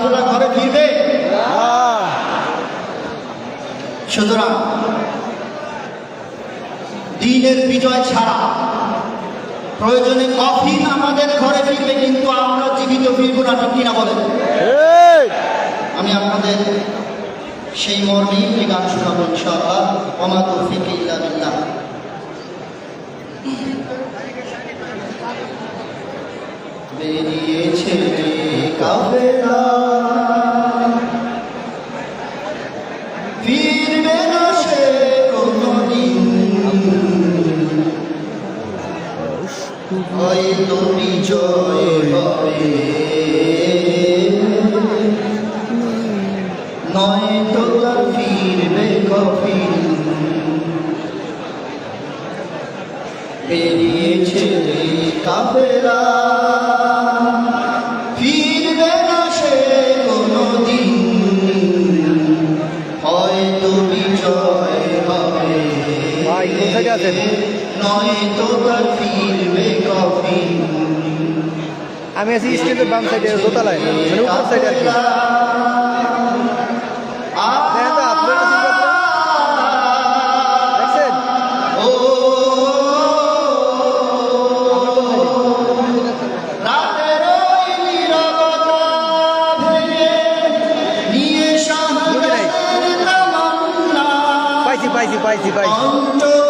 সোজা ঘরে ফিরবে? সুতরাং দিনের বিজয় ছাড়া প্রয়োজনে কফিন আমাদের ঘরে ফিরবে কিন্তু আমরা জীবিত ফিরব না কিনা বলেন? আমি আপনাদের সেই মর্মেই একটি গান শোনাবো ইনশাআল্লাহ। ওমা তৌফিক ইল্লা বিল্লাহ। বেরিয়েছে কাফেলা। বিজয় হবে। নয়তো তার ফিরবে কফিন। বেরিয়েছে যে কাফেলা ফিরবে না সে কোনদিন। হয়তো বিজয় হবে। ভাই, কোথায় আছেন? আমি আছি স্টেজের বাম সাইডে দোতলায় মানে উপর সাইডে আর কি। পাইছি পাইছি পাইছি পাইছি।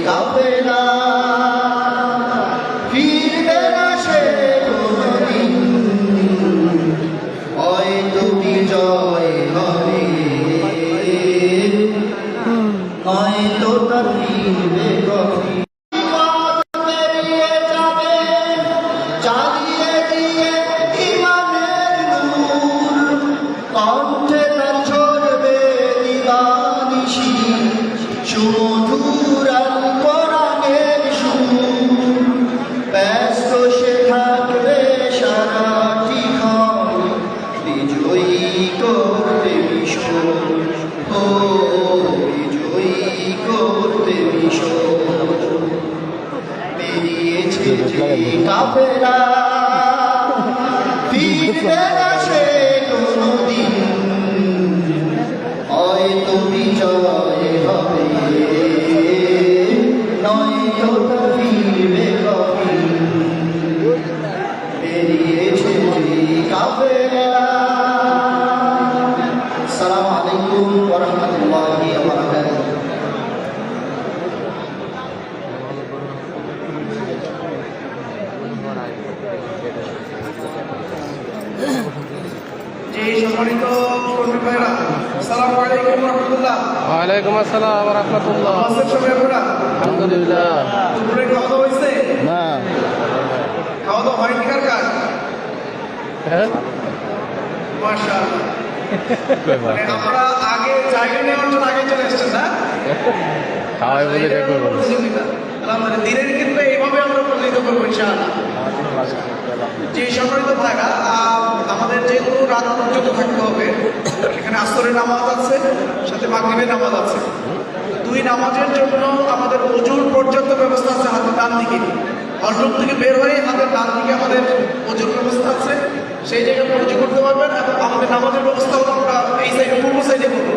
ছড়াবে না। ফিরবে না সে কোনদিন। হয়তো বিজয় হবে হয়তো তার ফিরবে যে সম্মানিত কর্মী ভাইরা সালাম আলাইকুম রহমতুল্লাহ। ওয়ালাইকুম আসসালাম রহমতুল্লাহ। আমাদের সবাই আপনারা? আলহামদুলিল্লাহ। দুপুরে খাওয়া দাওয়া হয়েছে? না। খাওয়া দাওয়া হয়নি কার কার? হ্যাঁ? মাশাআল্লাহ। মানে আমরা আগে জায়গা নেওয়ার জন্য আগে চলে এসেছেন না? খাওয়াই বলে আলহামদুলিল্লাহ। দিনের ক্ষেত্রে এইভাবে আমরা প্রতিযোগিত করব ইনশাআল্লাহ। যে সম্মানিত আহ, আমাদের যেহেতু রাত পর্যন্ত থাকতে হবে সেখানে আসরের নামাজ আছে সাথে মাগরিবের নামাজ আছে। দুই নামাজের জন্য আমাদের প্রচুর পর্যাপ্ত ব্যবস্থা আছে হাতের ডান দিকে। হলরুম থেকে বের হয়ে হাতের ডান দিকে আমাদের প্রচুর ব্যবস্থা আছে। সেই জায়গায় প্রচুর করতে পারবেন এবং আমাদের নামাজের ব্যবস্থাও আমরা এই সাইডে পূর্ব সাইডে করব।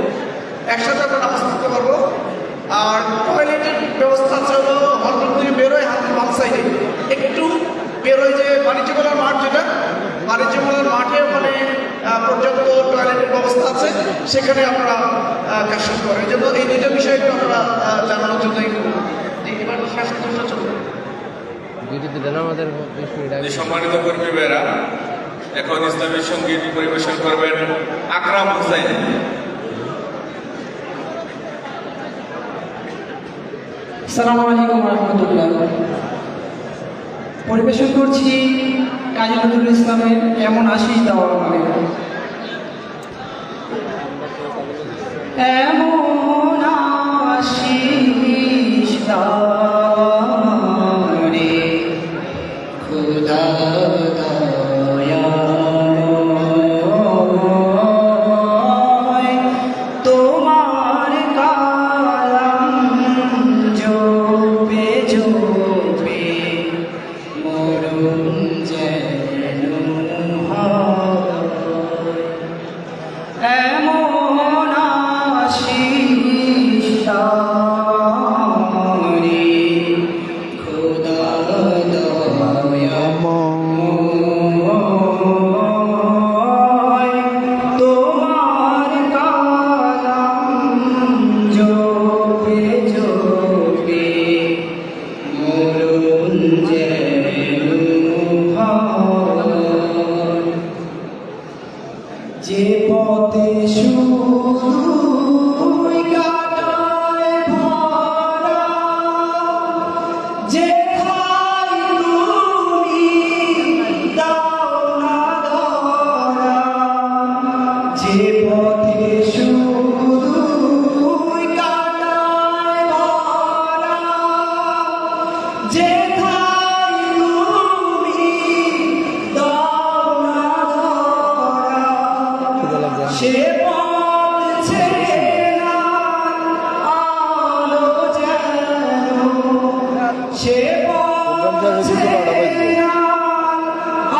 একসাথে আমরা নামাজ পড়তে পারব। আর টয়লেটের ব্যবস্থা আছে হলো সেখানে আপনারা কাজ শুরু করেন জন্য এই দুইটা বিষয় একটু আপনারা জানানোর জন্য সম্মানিত কর্মী বেড়া এখন ইসলামী সংগীত পরিবেশন করবেন আকরাম হুসাইন। পরিবেশন করছি কাজী নজরুল ইসলামের এমন আশিস দেওয়া মানে এমন যে পথে শুধুই সে পথ ছেড়ে আলো সে পথ ছেড়ে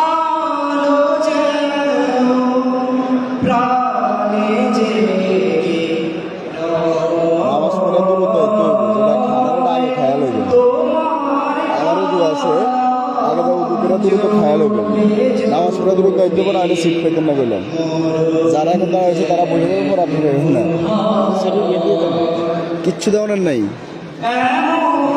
আলো প্রাণে জেগে তোমার আমারও দু আছে আগে তো দুপুরে দ্রুত খায়া লইবে। নামাজ পড়ে হইতে পারে আগে সিট পেতেন না যারা এখন হয়েছে তারা বসে যাবে পর আপনি না? কিচ্ছু দেওয়ার নাই।